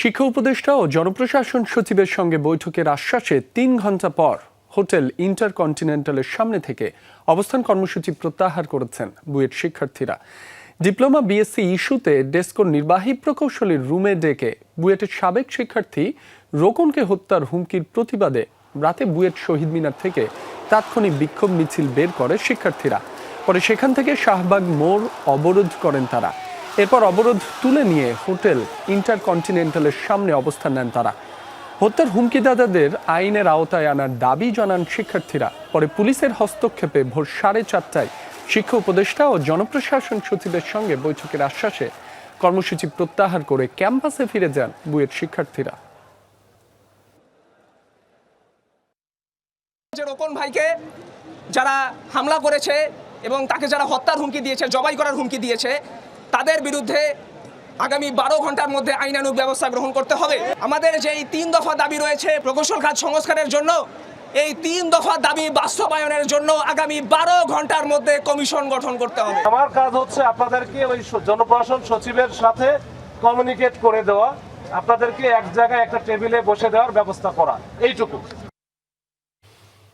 শিক্ষা উপদেষ্টা ও জনপ্রশাসন সচিবের সঙ্গে বৈঠকের আশ্বাসে তিন ঘণ্টা পর হোটেল ইন্টারকন্টিনেন্টালের সামনে থেকে অবস্থান কর্মসূচি প্রত্যাহার করেছেন বুয়েট শিক্ষার্থীরা। ডিপ্লোমা, বিএসসি ইস্যুতে ডেস্কোর নির্বাহী প্রকৌশলীর রুমে ডেকে বুয়েটের সাবেক শিক্ষার্থী রোকনকে হত্যার হুমকির প্রতিবাদে রাতে বুয়েট শহীদ মিনার থেকে তাৎক্ষণিক বিক্ষোভ মিছিল বের করে শিক্ষার্থীরা। পরে সেখান থেকে শাহবাগ মোড় অবরোধ করেন তারা। এরপর অবরোধ তুলে নিয়ে হোটেল ইন্টারকন্টিনেন্টালের সামনে অবস্থান নেন তারা। হত্যার হুমকিদাতাদের আইনের আওতায় আনার দাবি জানান শিক্ষার্থীরা। পরে পুলিশের হস্তক্ষেপে ভোর সাড়ে চারটায় শিক্ষা উপদেষ্টা ও জনপ্রশাসন সচিবের সঙ্গে বৈঠকের আশ্বাসে কর্মসূচি প্রত্যাহার করে ক্যাম্পাসে ফিরে যান বুয়েট শিক্ষার্থীরা। ভাইকে যারা হামলা করেছে এবং তাকে যারা হত্যার হুমকি দিয়েছে, জবাই করার হুমকি দিয়েছে তাদের বিরুদ্ধে আগামী বারো ঘণ্টার মধ্যে আইনানুগ ব্যবস্থা গ্রহণ করতে হবে। আমাদের যে এই তিন দফা দাবি রয়েছে প্রকৌশল খাত সংস্কারের জন্য, এই তিন দফা দাবি বাস্তবায়নের জন্য আগামী বারো ঘণ্টার মধ্যে কমিশন গঠন করতে হবে। আমার কাজ হচ্ছে আপনাদেরকে ওই জনপ্রশাসন সচিবের সাথে কমিউনিকেট করে দেওয়া, আপনাদেরকে এক জায়গায় একটা টেবিলে বসে দেওয়ার ব্যবস্থা করা, এইটুকু।